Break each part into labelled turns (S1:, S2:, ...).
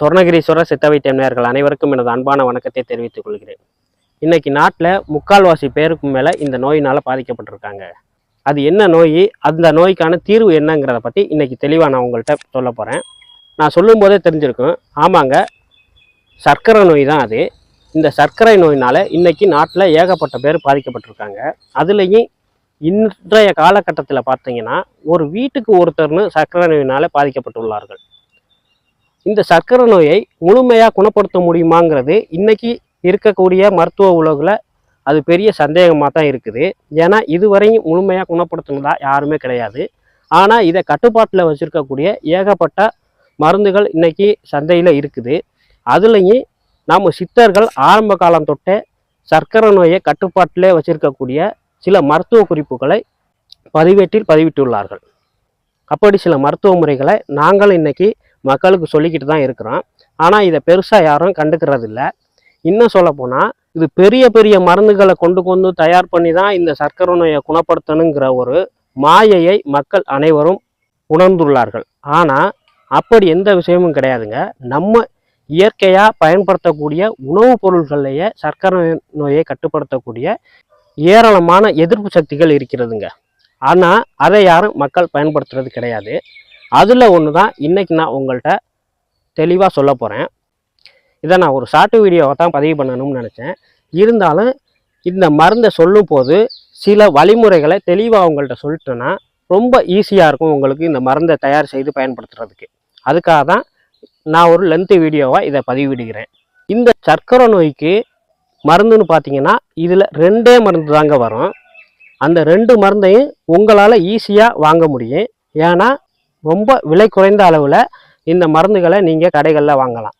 S1: சொர்ணகிரீஸ்வரர் சித்தவை நேயர்கள் அனைவருக்கும் எனது அன்பான வணக்கத்தை தெரிவித்துக் கொள்கிறேன். இன்னைக்கு நாட்டில் முக்கால்வாசி பேருக்கு மேலே இந்த நோயினால் பாதிக்கப்பட்டிருக்காங்க. அது என்ன நோய்? அந்த நோய்க்கான தீர்வு என்னங்கிறத பற்றி இன்னைக்கு தெளிவாக நான் உங்கள்கிட்ட சொல்ல போகிறேன் நான் சொல்லும்போதே தெரிஞ்சிருக்கும். ஆமாங்க சர்க்கரை நோய் தான் அது. இந்த சர்க்கரை நோயினால் இன்னைக்கு நாட்டில் ஏகப்பட்ட பேர் பாதிக்கப்பட்டிருக்காங்க. அதுலேயும் இன்றைய காலகட்டத்தில் பார்த்தீங்கன்னா ஒரு வீட்டுக்கு ஒருத்தர்னு சர்க்கரை நோயினால் பாதிக்கப்பட்டுள்ளார்கள். இந்த சர்க்கரை நோயை முழுமையாக குணப்படுத்த முடியுமாங்கிறது இன்றைக்கி இருக்கக்கூடிய மருத்துவ உலகில் அது பெரிய சந்தேகமாக தான் இருக்குது. ஏன்னா இதுவரையும் முழுமையாக குணப்படுத்தினதா யாருமே கிடையாது. ஆனால் இதை கட்டுப்பாட்டில் வச்சுருக்கக்கூடிய ஏகப்பட்ட மருந்துகள் இன்றைக்கி சந்தையில் இருக்குது. அதுலேயும் நம்ம சித்தர்கள் ஆரம்ப காலம் தொட்டே சர்க்கரை நோயை கட்டுப்பாட்டிலே வச்சுருக்கக்கூடிய சில மருத்துவ குறிப்புகளை பதிவேட்டில் பதிவிட்டுள்ளார்கள். அப்படி சில மருத்துவ முறைகளை நாங்கள் இன்னைக்கு மக்களுக்கு சொல்லிக்கிட்டு தான் இருக்கிறோம். ஆனால் இதை பெருசாக யாரும் கண்டுக்கிறது இல்லை இன்னும் சொல்லப்போனால் இது பெரிய பெரிய மருந்துகளை கொண்டு கொண்டு தயார் பண்ணி தான் இந்த சர்க்கரை நோயை குணப்படுத்தணுங்கிற ஒரு மாயையை மக்கள் அனைவரும் உணர்ந்துள்ளார்கள். ஆனால் அப்படி எந்த விஷயமும் கிடையாதுங்க. நம்ம இயற்கையாக பயன்படுத்தக்கூடிய உணவுப் பொருள்கள்லேயே சர்க்கரை நோயை கட்டுப்படுத்தக்கூடிய ஏராளமான எதிர்ப்பு சக்திகள் இருக்கிறதுங்க. ஆனால் அதை யாரும் மக்கள் பயன்படுத்துறது கிடையாது. அதில் ஒன்று தான் இன்றைக்கி நான் உங்கள்கிட்ட தெளிவாக சொல்ல போகிறேன் இதை நான் ஒரு ஷார்ட் வீடியோவை தான் பதிவு பண்ணணும்னு நினச்சேன். இருந்தாலும் இந்த மருந்தை சொல்லும் போது சில வழிமுறைகளை தெளிவாக உங்கள்கிட்ட சொல்லிட்டேன்னா ரொம்ப ஈஸியாக இருக்கும் உங்களுக்கு இந்த மருந்தை தயார் செய்து பயன்படுத்துறதுக்கு. அதுக்காக தான் நான் ஒரு லென்த்து வீடியோவாக இதை பதிவிடுகிறேன். இந்த சர்க்கரை நோய்க்கு மருந்துன்னு பார்த்தீங்கன்னா இதில் ரெண்டே மருந்து தாங்க வரும். அந்த ரெண்டு மருந்தையும் உங்களால் ஈஸியாக வாங்க முடியும். ஏன்னா ரொம்ப விலை குறைந்த அளவில் இந்த மருந்துகளை நீங்கள் கடைகளில் வாங்கலாம்.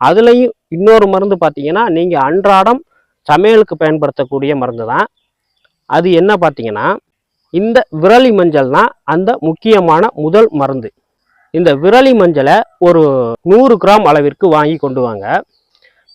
S1: அதுலேயும் இன்னொரு மருந்து பார்த்தீங்கன்னா நீங்கள் அன்றாடம் சமையலுக்கு பயன்படுத்தக்கூடிய மருந்து தான். அது என்ன பார்த்தீங்கன்னா இந்த விரலி மஞ்சள் தான் அந்த முக்கியமான முதல் மருந்து. இந்த விரலி மஞ்சளை ஒரு நூறு கிராம் அளவிற்கு வாங்கி கொண்டு வாங்க.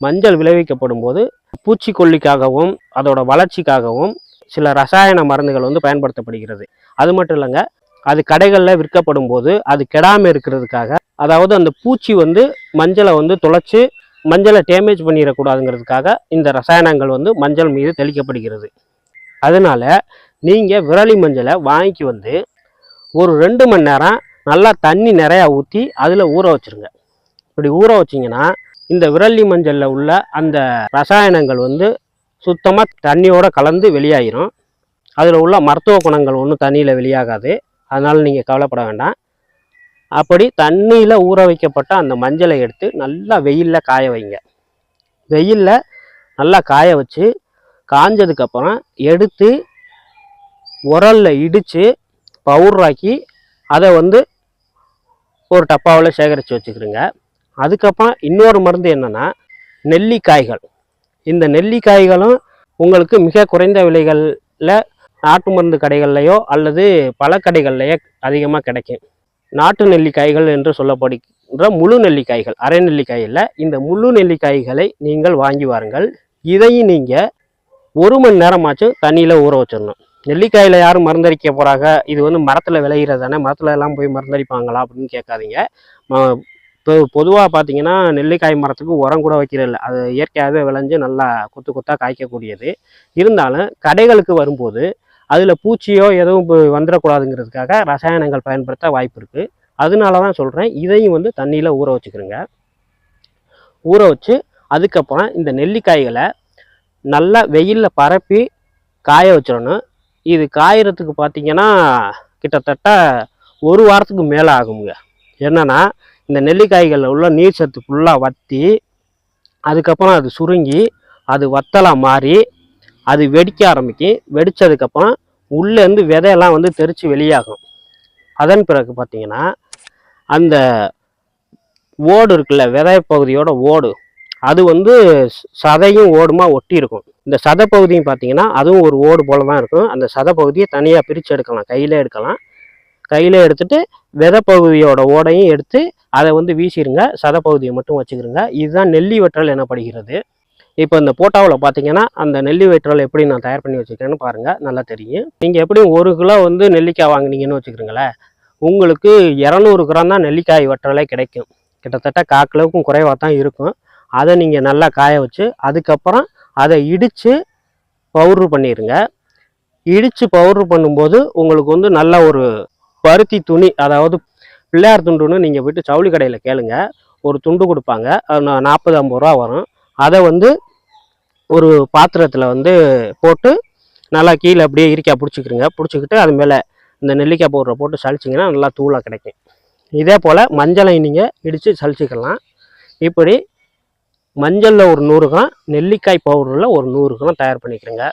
S1: மஞ்சள் விளைவிக்கப்படும் போது பூச்சிக்கொல்லிக்காகவும் அதோட வளர்ச்சிக்காகவும் சில ரசாயன மருந்துகள் வந்து பயன்படுத்தப்படுகிறது. அது மட்டும் இல்லைங்க அது கடைகளில் விற்கப்படும் போது அது கெடாமல் இருக்கிறதுக்காக அதாவது அந்த பூச்சி வந்து மஞ்சளை வந்து தொலைச்சு மஞ்சளை டேமேஜ் பண்ணிடக்கூடாதுங்கிறதுக்காக இந்த ரசாயனங்கள் வந்து மஞ்சள் மீது தெளிக்கப்படுகிறது. அதனால நீங்கள் விரலி மஞ்சளை வாங்கி வந்து ஒரு ரெண்டு மணி நேரம் நல்லா தண்ணி நிறையா ஊற்றி அதில் ஊற வச்சிருங்க. இப்படி ஊற வச்சிங்கன்னா இந்த விரலி மஞ்சளில் உள்ள அந்த ரசாயனங்கள் வந்து சுத்தமாக தண்ணியோடு கலந்து வெளியாயிரும். அதில் உள்ள மருத்துவ குணங்கள் ஒன்றும் தண்ணியில் வெளியாகாது. அதனால் நீங்கள் கவலைப்பட வேண்டாம். அப்படி தண்ணியில் ஊற வைக்கப்பட்ட அந்த மஞ்சளை எடுத்து நல்லா வெயிலில் காய வைங்க. வெயிலில் நல்லா காய வச்சு காஞ்சதுக்கப்புறம் எடுத்து உரலில் இடித்து பவுடராக்கி அதை வந்து ஒரு டப்பாவில் சேகரித்து வச்சுக்கிறோங்க அதுக்கப்புறம் இன்னொரு மருந்து என்னென்னா நெல்லிக்காய்கள். இந்த நெல்லிக்காய்களும் உங்களுக்கு மிக குறைந்த விலைகளில் நாட்டு மருந்து கடைகள்லையோ அல்லது பல கடைகள்லையோ அதிகமாக கிடைக்கும். நாட்டு நெல்லிக்காய்கள் என்று சொல்லப்படுகின்ற முழு நெல்லிக்காய்கள் அரை நெல்லிக்காய் இல்லை இந்த முழு நெல்லிக்காய்களை நீங்கள் வாங்கி வாருங்கள். இதையும் நீங்கள் ஒரு மணி நேரமாச்சும் தண்ணியில் ஊற வச்சிடணும். நெல்லிக்காயில் யாரும் மருந்தடிக்க போகிறாங்க இது வந்து மரத்தில் விளையிறது தானே மரத்தில் எல்லாம் போய் மருந்தடிப்பாங்களா அப்படின்னு கேட்காதீங்க. இப்போ பொதுவாக பார்த்தீங்கன்னா நெல்லிக்காய் மரத்துக்கு உரம் கூட வைக்கிறதில்ல அது இயற்கையாகவே விளைஞ்சு நல்லா கொத்து கொத்தாக காய்க்கக்கூடியது. இருந்தாலும் கடைகளுக்கு வரும்போது அதில் பூச்சியோ எதுவும் இப்போ வந்துடக்கூடாதுங்கிறதுக்காக ரசாயனங்கள் பயன்படுத்த வாய்ப்பு இருக்குது அதனால தான் சொல்கிறேன் இதையும் வந்து தண்ணியில் ஊற வச்சுக்கிறோங்க. ஊற வச்சு அதுக்கப்புறம் இந்த நெல்லிக்காய்களை நல்லா வெயிலில் பரப்பி காய வச்சிடணும். இது காயறதுக்கு பார்த்தீங்கன்னா கிட்டத்தட்ட ஒரு வாரத்துக்கு மேலே ஆகுங்க. என்னென்னா இந்த நெல்லிக்காய்களில் உள்ள நீர் சத்து ஃபுல்லாக வற்றி அதுக்கப்புறம் அது சுருங்கி அது வத்தலாக மாறி அது வெடிக்க ஆரம்பிக்கும். வெடிச்சதுக்கப்புறம் உள்ளேருந்து விதையெல்லாம் வந்து தெரித்து வெளியாகும். அதன் பிறகு பார்த்தீங்கன்னா அந்த ஓடு இருக்குல்ல விதை பகுதியோட ஓடு அது வந்து சதையும் ஓடுமா ஒட்டி இருக்கும். இந்த சதை பகுதியும் பார்த்தீங்கன்னா அதுவும் ஒரு ஓடு போல தான் இருக்கும். அந்த சதை பகுதியை தனியாக பிரித்து எடுக்கலாம். கையில் எடுக்கலாம். கையில் எடுத்துட்டு விதை பகுதியோட ஓடையும் எடுத்து அதை வந்து வீசிடுங்க சதை பகுதியை மட்டும் வச்சுக்கிருங்க. இதுதான் நெல்லி வெற்றல் எனப்படுகிறது. இப்போ இந்த போட்டாவில் பார்த்தீங்கன்னா அந்த நெல்லி வெற்றல் எப்படி நான் தயார் பண்ணி வச்சுக்கிறேன்னு பாருங்கள் நல்லா தெரியும். நீங்கள் எப்படியும் ஒரு கிலோ வந்து நெல்லிக்காய் வாங்குனீங்கன்னு வச்சுக்கிறீங்களேன். உங்களுக்கு இரநூறு கிராம் தான் நெல்லிக்காய் வற்றலே கிடைக்கும். கிட்டத்தட்ட காக்கிலவுக்கும் குறைவாக தான் இருக்கும். அதை நீங்கள் நல்லா காய வச்சு அதுக்கப்புறம் அதை இடித்து பவுட்ரு பண்ணிடுங்க இடித்து பவுட்ரு பண்ணும்போது உங்களுக்கு வந்து நல்ல ஒரு பருத்தி துணி அதாவது பிள்ளையார் துண்டுன்னு நீங்கள் போயிட்டு சவுளி கடையில் கேளுங்க. ஒரு துண்டு கொடுப்பாங்க. நாற்பது ஐம்பது ரூபா வரும். அதை வந்து ஒரு பாத்திரத்தில் வந்து போட்டு நல்லா கீழே அப்படியே இறுக்கியாக பிடிச்சிக்கிறங்க பிடிச்சிக்கிட்டு அது மேலே இந்த நெல்லிக்காய் பவுடரை போட்டு சளிச்சிங்கன்னா நல்லா தூளாக கிடைக்கும். இதே போல் மஞ்சளை நீங்கள் இடித்து சளிச்சிக்கலாம். இப்படி மஞ்சளில் ஒரு நூறு கிராம் நெல்லிக்காய் பவுடரில் ஒரு நூறு கிராம் தயார் பண்ணிக்கிறேங்க.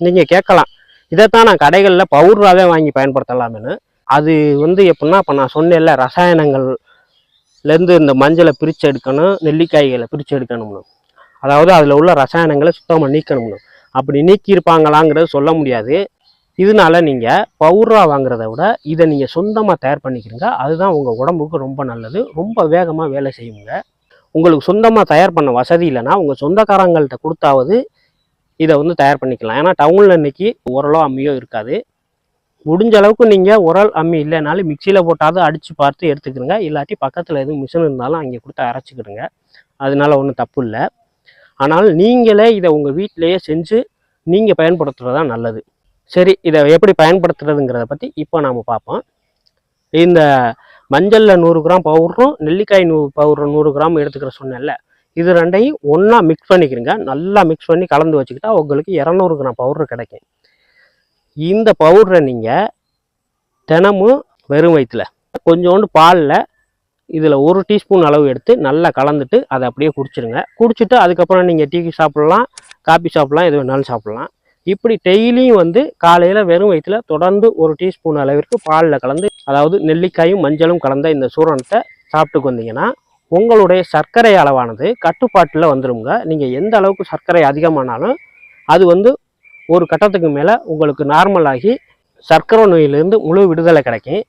S1: நீங்கள் கேட்கலாம். இதைத்தான் நான் கடைகளில் பவுடராகவே வாங்கி பயன்படுத்தலாமேன்னு. அது வந்து எப்படின்னா இப்போ நான் சொன்னேன்ல ரசாயனங்கள்லேருந்து இந்த மஞ்சளை பிரித்து எடுக்கணும் நெல்லிக்காய்களை பிரித்து எடுக்கணும்னு. அதாவது அதில் உள்ள ரசாயனங்களை சுத்தமாக நீக்கணும்னு. அப்படி நீக்கியிருப்பாங்களாங்கிறத சொல்ல முடியாது. இதனால நீங்கள் பவுடராக வாங்குறத விட இதை நீங்கள் சொந்தமாக தயார் பண்ணிக்கிறீங்க. அதுதான் உங்கள் உடம்புக்கு ரொம்ப நல்லது. ரொம்ப வேகமாக வேலை செய்யுங்க. உங்களுக்கு சொந்தமாக தயார் பண்ண வசதி இல்லைன்னா உங்கள் சொந்தக்காரங்கள்ட்ட கொடுத்தாவது இதை வந்து தயார் பண்ணிக்கலாம். ஏன்னா டவுனில் இன்னைக்கு உரலோ அம்மியோ இருக்காது. முடிஞ்ச அளவுக்கு நீங்கள் உரல் அம்மி இல்லைனாலும் மிக்சியில் போட்டாவது அடித்து பார்த்து எடுத்துக்கிறங்க. இல்லாட்டி பக்கத்தில் எதுவும் மிஷின் இருந்தாலும் அங்கே கொடுத்து அரைச்சிக்கிடுங்க. அதனால ஒன்றும் தப்பு இல்லை. ஆனால் நீங்களே இதை உங்கள் வீட்டிலேயே செஞ்சு நீங்கள் பயன்படுத்துகிறது தான் நல்லது. சரி இதை எப்படி பயன்படுத்துறதுங்கிறத பற்றி இப்போ நாம் பார்ப்போம். இந்த மஞ்சளில் நூறு கிராம் பவுடரும் நெல்லிக்காய் நூறு பவுடர் நூறு கிராம் எடுத்துக்கிற சொன்னேன்ல இது ரெண்டையும் ஒன்றா மிக்ஸ் பண்ணிக்கிறீங்க. நல்லா மிக்ஸ் பண்ணி கலந்து வச்சுக்கிட்டா உங்களுக்கு இரநூறு கிராம் பவுடர் கிடைக்கும். இந்த பவுடரை நீங்கள் தினமும் வெறும் வயிற்றுல கொஞ்சோண்டு பாலில் இதில் ஒரு டீஸ்பூன் அளவு எடுத்து நல்லா கலந்துட்டு அதை அப்படியே குடிச்சிருங்க. குடிச்சிட்டு அதுக்கப்புறம் நீங்கள் டீ சாப்பிட்லாம் காபி சாப்பிட்லாம் எது வேணாலும் சாப்பிட்லாம். இப்படி டெய்லியும் வந்து காலையில் வெறும் வயிற்றுல தொடர்ந்து ஒரு டீஸ்பூன் அளவிற்கு பாலில் கலந்து அதாவது நெல்லிக்காயும் மஞ்சளும் கலந்த இந்த சூரணத்தை சாப்பிட்டுக்கு வந்தீங்கன்னா உங்களுடைய சர்க்கரை அளவானது கட்டுப்பாட்டில் வந்துடுங்க நீங்கள் எந்த அளவுக்கு சர்க்கரை அதிகமானாலும் அது வந்து ஒரு கட்டத்துக்கு மேலே உங்களுக்கு நார்மலாகி சர்க்கரை நோயிலிருந்து முழு விடுதலை கிடைக்கும்.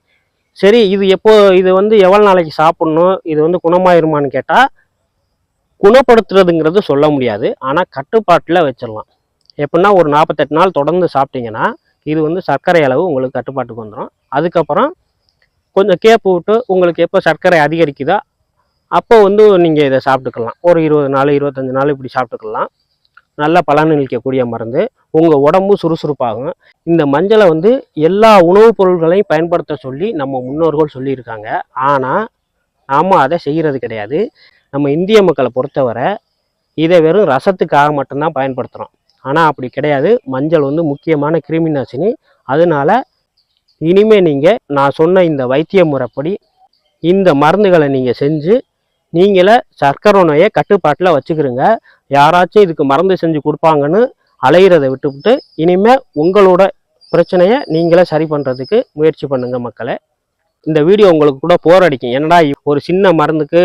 S1: சரி இது எப்போ இது வந்து எவ்வளோ நாளைக்கு சாப்பிட்ணும் இது வந்து குணமாயிருமான்னு கேட்டால் குணப்படுத்துறதுங்கிறது சொல்ல முடியாது. ஆனால் கட்டுப்பாட்டில் வச்சிடலாம். எப்படின்னா ஒரு நாற்பத்தெட்டு நாள் தொடர்ந்து சாப்பிட்டீங்கன்னா இது வந்து சர்க்கரை அளவு உங்களுக்கு கட்டுப்பாட்டுக்கு வந்துடும் அதுக்கப்புறம் கொஞ்சம் கேப்பு விட்டு உங்களுக்கு எப்போ சர்க்கரை அதிகரிக்குதோ அப்போ வந்து நீங்கள் இதை சாப்பிட்டுக்கலாம். ஒரு இருபது நாள் இருபத்தஞ்சி நாள் இப்படி சாப்பிட்டுக்கலாம். நல்ல பலனளிக்கக்கூடிய மருந்து. உங்கள் உடம்பு சுறுசுறுப்பாகும். இந்த மஞ்சளை வந்து எல்லா உணவுப் பொருள்களையும் பயன்படுத்த சொல்லி நம்ம முன்னோர்கள் சொல்லியிருக்காங்க. ஆனால் நாம் அதை செய்கிறது கிடையாது. நம்ம இந்திய மக்களை பொறுத்தவரை இதை வெறும் ரசத்துக்காக மட்டும்தான் பயன்படுத்துகிறோம் ஆனால் அப்படி கிடையாது. மஞ்சள் வந்து முக்கியமான கிருமி நாசினி. அதனால் இனிமேல் நீங்கள் நான் சொன்ன இந்த வைத்திய முறைப்படி இந்த மருந்துகளை நீங்கள் செஞ்சு நீங்களே சர்க்கரை நோயை கட்டுப்பாட்டில் வச்சுக்கிறீங்க யாராச்சும் இதுக்கு மருந்து செஞ்சு கொடுப்பாங்கன்னு அலையிறதை விட்டுவிட்டு இனிமேல் உங்களோட பிரச்சனையை நீங்களே சரி பண்ணுறதுக்கு முயற்சி பண்ணுங்க மக்களை. இந்த வீடியோ உங்களுக்கு கூட போர் அடிக்கும். என்னடா ஒரு சின்ன மருந்துக்கு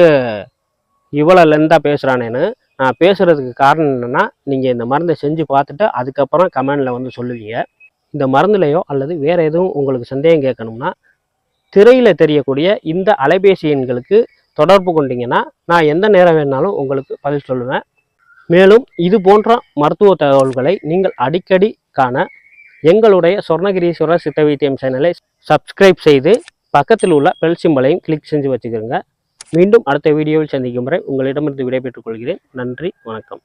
S1: இவ்வளோ லெந்தாக பேசுகிறானேன்னு நான் பேசுகிறதுக்கு காரணம் என்னென்னா நீங்கள் இந்த மருந்தை செஞ்சு பார்த்துட்டு அதுக்கப்புறம் கமெண்டில் வந்து சொல்லுவீங்க. இந்த மருந்துலையோ அல்லது வேறு எதுவும் உங்களுக்கு சந்தேகம் கேட்கணும்னா திரையில் தெரியக்கூடிய இந்த அலைபேசி எண்களுக்கு தொடர்பு கொண்டீங்கன்னா நான் எந்த நேரம் வேணாலும் உங்களுக்கு பதில் சொல்லுவேன். மேலும் இது போன்ற மருத்துவ தகவல்களை நீங்கள் அடிக்கடி காண எங்களுடைய சொர்ணகிரீஸ்வரர் சித்த வைத்தியம் சேனலை சப்ஸ்கிரைப் செய்து பக்கத்தில் உள்ள பெல் சிம்பலையும் கிளிக் செஞ்சு வச்சுக்கோங்க. மீண்டும் அடுத்த வீடியோவில் சந்திக்கும் வரை உங்களிடமிருந்து விடைபெற்றுக் கொள்கிறேன். நன்றி வணக்கம்.